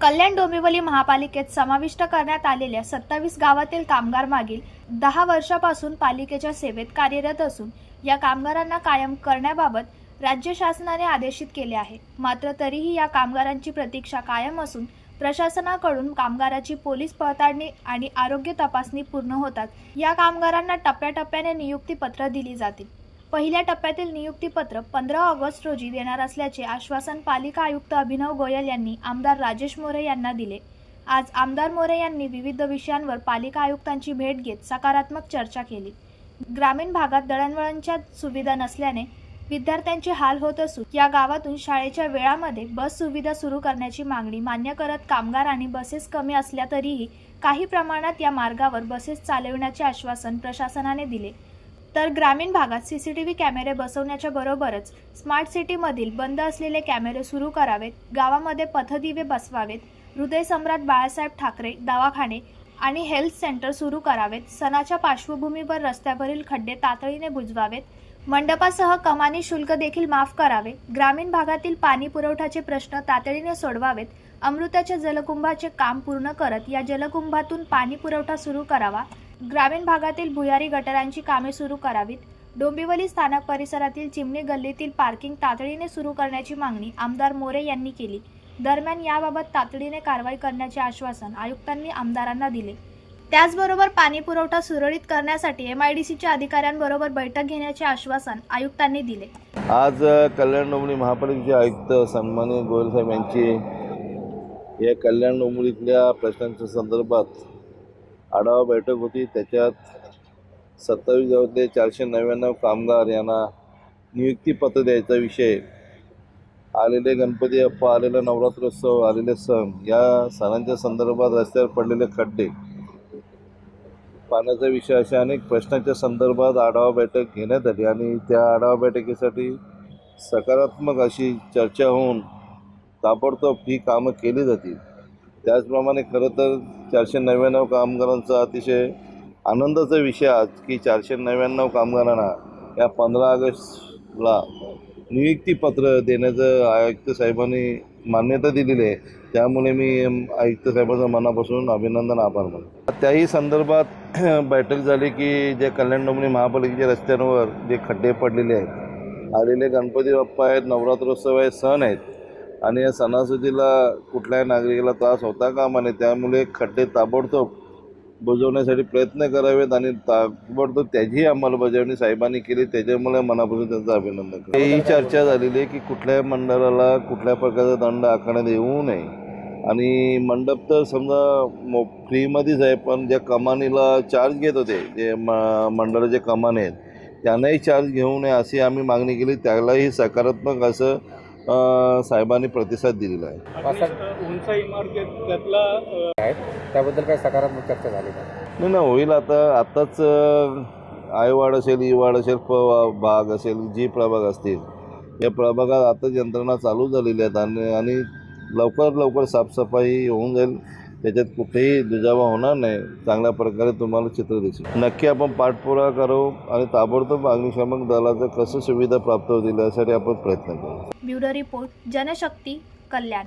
कल्याण डोंबिवली महापालिकेत समाविष्ट करण्यात आलेल्या सत्तावीस गावातील कामगार मागील दहा वर्षापासून पालिकेच्या सेवेत कार्यरत असून या कामगारांना कायम करण्याबाबत राज्य शासनाने आदेशित केले आहे. मात्र तरीही या कामगारांची प्रतीक्षा कायम असून प्रशासनाकडून कामगाराची पोलीस पडताळणी आणि आरोग्य तपासणी पूर्ण होतात. या कामगारांना टप्प्याटप्प्याने नियुक्ती पत्र दिली जातील पहिल्या टप्प्यातील नियुक्तीपत्र पंधरा ऑगस्ट रोजी देणार असल्याचे आश्वासन पालिका आयुक्त अभिनव गोयल यांनी आमदार राजेश मोरे यांना दिले. आज आमदार मोरे यांनी विविध विषयांवर पालिका आयुक्तांची भेट घेत सकारात्मक चर्चा केली. ग्रामीण भागात दळणवळणच्या सुविधा नसल्याने विद्यार्थ्यांचे हाल होत असून या गावातून शाळेच्या वेळामध्ये बस सुविधा सुरू करण्याची मागणी मान्य करत कामगार आणि बसेस कमी असल्या तरीही काही प्रमाणात या मार्गावर बसेस चालविण्याचे आश्वासन प्रशासनाने दिले. तर ग्रामीण भागात सी सी टी व्ही कॅमेरे बसवण्याच्या बरोबरच स्मार्ट सिटीमधील बंद असलेले कॅमेरे सुरू करावेत गावामध्ये पथदिवे बसवावेत हृदयसम्राट बाळासाहेब ठाकरे दवाखाने आणि हेल्थ सेंटर सुरू करावेत सणाच्या पार्श्वभूमीवर रस्त्यावरील खड्डे तातडीने बुजवावेत मंडपासह कमानी शुल्क देखील माफ करावे ग्रामीण भागातील पाणी पुरवठ्याचे प्रश्न तातडीने सोडवावेत अमृताच्या जलकुंभाचे काम पूर्ण करत या जलकुंभातून पाणी पुरवठा सुरू करावा ग्रामीण भागातील भुयारी गटारांची कामे सुरू करावीत. डोंबिवली स्थानक परिसरातील चिमणी गल्लीतील पार्किंग तातडीने सुरू करण्याची मागणी आमदार मोरे यांनी केली. दरम्यान याबाबत तातडीने कारवाई करण्याचे आश्वासन आयुक्तांनी आमदारांना दिले. त्याचबरोबर पाणी पुरवठा सुरळीत करण्यासाठी एम आय डी सीच्या अधिकाऱ्यांबरोबर बैठक घेण्याचे आश्वासन आयुक्तांनी दिले. आज कल्याण डोंबिवली महापालिकेचे आयुक्त सन्मान्य गोयल साहेब यांची या कल्याण डोंबिवलीतल्या प्रश्नांच्या संदर्भात आढावा बैठक होती. त्याच्यात सत्तावीस गावातले चारशे नव्याण्णव कामगार यांना नियुक्तीपत्र द्यायचा विषय आलेले गणपती अप्पा आलेला नवरात्रोत्सव आलेले सण या सणांच्या संदर्भात रस्त्यावर पडलेले खड्डे. पाण्याचा विषय अशा अनेक प्रश्नांच्या संदर्भात आढावा बैठक घेण्यात आली आणि त्या आढावा बैठकीसाठी सकारात्मक अशी चर्चा होऊन ताबडतोब ही कामं केली जातील. त्याचप्रमाणे खरं तर चारशे नव्याण्णव कामगारांचा अतिशय आनंदाचा विषय आज की चारशे नव्याण्णव कामगारांना या पंधरा ऑगस्टला नियुक्तीपत्र देण्याचं आयुक्त साहेबांनी मान्यता दिलेली आहे. त्यामुळे मी आयुक्त साहेबांचं मनापासून अभिनंदन आभार मानतो. त्याही संदर्भात बैठक झाली की जे कल्याण डोंबिवली महापालिकेच्या रस्त्यांवर जे खड्डे पडलेले आहेत आलेले गणपती बाप्पा आहेत नवरात्रोत्सव आहे सण आहेत आणि या सणासुदीला कुठल्याही नागरिकाला त्रास होता कामा नये त्यामुळे खड्डे ताबडतोब बुजवण्यासाठी प्रयत्न करावेत आणि ताबडतोब त्याचीही अंमलबजावणी साहेबांनी केली. त्याच्यामुळे मनापासून त्यांचं अभिनंदन करतो. ही चर्चा झालेली आहे की कुठल्याही मंडळाला कुठल्या प्रकारचा दंड आखण्यात येऊ नये. आणि मंडप तर समजा मो फ्रीमध्येच आहे पण ज्या कमानीला चार्ज घेत होते जे म मंडळाचे कमाने आहेत त्यांनाही चार्ज घेऊ नये अशी आम्ही मागणी केली. त्यालाही सकारात्मक असं साहेबांनी प्रतिसाद दिलेला आहे. उंच इमारती त्यातला त्याबद्दल काही सकारात्मक चर्चा झाली का? नाही ना होईल आता. आत्ताच आयवाड असेल ईवाड असेल प भाग असेल जी प्रभाग असतील या प्रभागात आताच यंत्रणा चालू झालेली आहेत आणि आणि लवकर लवकर साफसफाई होऊन जाईल. त्याच्यात कुठेही दुजावा होणार नाही. चांगल्या प्रकारे तुम्हाला चित्र दिसेल. नक्की आपण पाठपुरावा करू आणि ताबडतोब अग्निशामक दलाचं कसं सुविधा प्राप्त होतील यासाठी आपण प्रयत्न करू. Bureau report Janshakti Kalyan.